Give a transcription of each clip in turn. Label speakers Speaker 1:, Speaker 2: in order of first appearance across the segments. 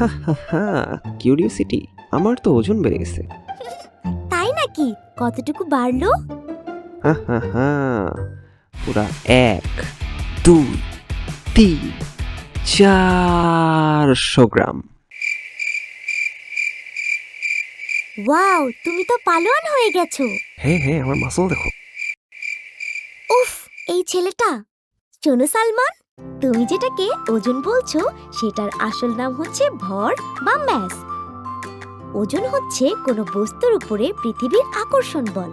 Speaker 1: হা হা হা curiosity আমার তো ওজন বেড়ে গেছে।
Speaker 2: তাই নাকি? কতটুকু বাড়লো?
Speaker 1: হা হা হা পুরা এক দুই তিন চারশো গ্রাম।
Speaker 2: ওয়াও তুমি তো পালোয়ান হয়ে গেছো।
Speaker 1: হ্যাঁ হ্যাঁ আমার মাসল দেখো।
Speaker 2: উফ এই ছেলেটা। শোনো সালমান তুমি যেটাকে ওজন বলছো, সেটার আসল নাম হচ্ছে ভর বা ম্যাস। ওজন হচ্ছে কোনো বস্তুর উপরে পৃথিবীর আকর্ষণ বল।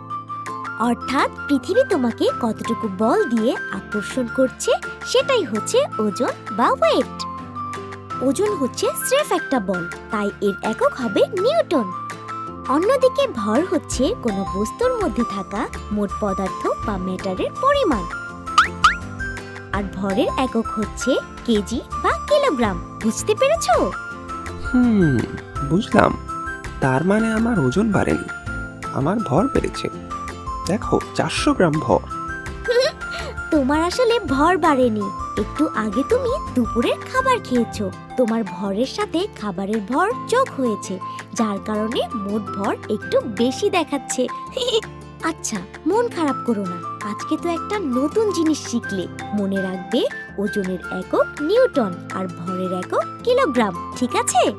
Speaker 2: অর্থাৎ পৃথিবী তোমাকে কতটুকু বল দিয়ে আকর্ষণ করছে, সেটাই হচ্ছে ওজন বা ওয়েট ওজন হচ্ছে স্রেফ একটা বল, তাই এর একক হবে নিউটন। অন্যদিকে ভর হচ্ছে কোনো বস্তুর মধ্যে থাকা মোট পদার্থ বা ম্যাটারের পরিমাণ। আর ভরের একক হচ্ছে কেজি বা কিলোগ্রাম। বুঝতে পেরেছ?
Speaker 1: হুম বুঝলাম। তার মানে আমার ওজন বাড়েনি। আমার ভর বেড়েছে। দেখো চারশো গ্রাম ভর।
Speaker 2: তোমার আসলে ভর বাড়েনি। একটু আগে তুমি দুপুরের খাবার খেয়েছো। তোমার ভরের সাথে খাবারের ভর যোগ হয়েছে যার কারণে মোট ভর একটু বেশি দেখাচ্ছে। আচ্ছা মন খারাপ করো না। আজকে তো একটা নতুন জিনিস শিখলে। মনে রাখবে ওজনের একক নিউটন আর ভরের একক কিলোগ্রাম, ঠিক আছে?